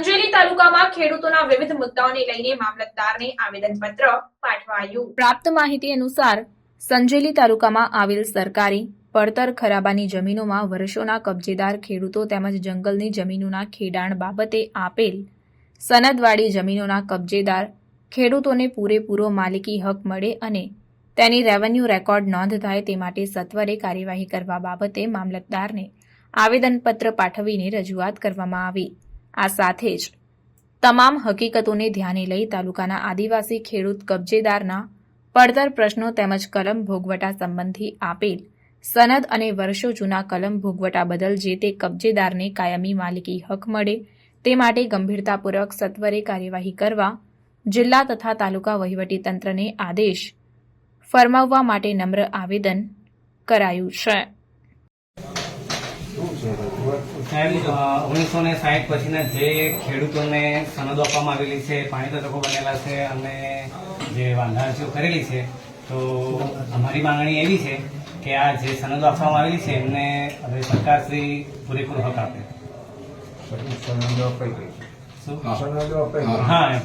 સંજેલી તાલુકામાં ખેડૂતોના વિવિધ મુદ્દાઓને લઈને મામલતદારને આવેદનપત્ર પાઠવાયું. પ્રાપ્ત માહિતી અનુસાર, સંજેલી તાલુકામાં આવેલ સરકારી પડતર ખરાબાની જમીનોમાં વર્ષોના કબજેદાર ખેડૂતો તેમજ જંગલની જમીનોના ખેડાણ બાબતે આપેલ સનદવાળી જમીનોના કબજેદાર ખેડૂતોને પૂરેપૂરો માલિકી હક મળે અને તેની રેવન્યુ રેકોર્ડ નોંધ થાય તે માટે સત્વરે કાર્યવાહી કરવા બાબતે મામલતદારને આવેદનપત્ર પાઠવીને રજૂઆત કરવામાં આવી. આ સાથે જ તમામ હકીકતોને ધ્યાને લઈ તાલુકાના આદિવાસી ખેડૂત કબજેદારના પડતર પ્રશ્નો તેમજ કલમ ભોગવટા સંબંધી આપેલ સનદ અને વર્ષો જૂના કલમ ભોગવટા બદલ જે તે કબજેદારને કાયમી માલિકી હક મળે તે માટે ગંભીરતાપૂર્વક સત્વરે કાર્યવાહી કરવા જિલ્લા તથા તાલુકા વહીવટીતંત્રને આદેશ ફરમાવવા માટે નમ્ર આવેદન કરાયું છે? સાહેબ ઓગણીસો ને સાહીઠ પછીના જે ખેડૂતોને સનદો આપવામાં આવેલી છે પાણી તકો બનેલા છે અને જે વાંધારસીઓ કરેલી છે તો અમારી માંગણી એવી છે કે આ જે સનદો આપવામાં આવેલી છે એમને હવે સરકારશ્રી પૂરેપૂરો હક આપે. સનદો અપાઈ ગઈ. હા.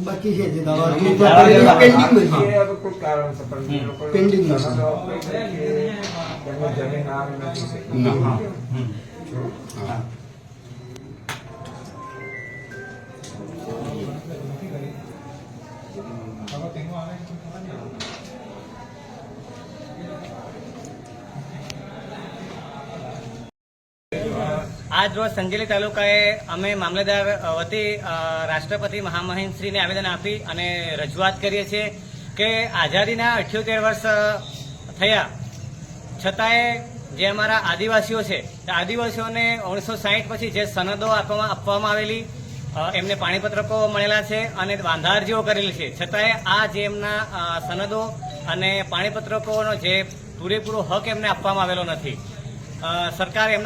બાકી છે જે દાવા પેન્ડિંગ જમીન નથી. આજ રોજ સંજેલી તાલુકાએ અમે મામલેદાર વતી રાષ્ટ્રપતિ મહામહિમશ્રીને આવેદન આપી અને રજૂઆત કરીએ છીએ કે આઝાદીના અઠ્યોતેર વર્ષ થયા. છતાંય જે અમારા આદિવાસીઓ છે આદિવાસીઓને ઓગણીસો સાહીઠ પછી જે સનદો આપવામાં આવેલી એમને પાણીપત્રકો મળેલા છે અને વાંધારજીઓ કરેલી છે. છતાંય આ જે એમના સનદો અને પાણીપત્રકોનો જે પૂરેપૂરો હક એમને આપવામાં આવેલો નથી. સરકાર એમના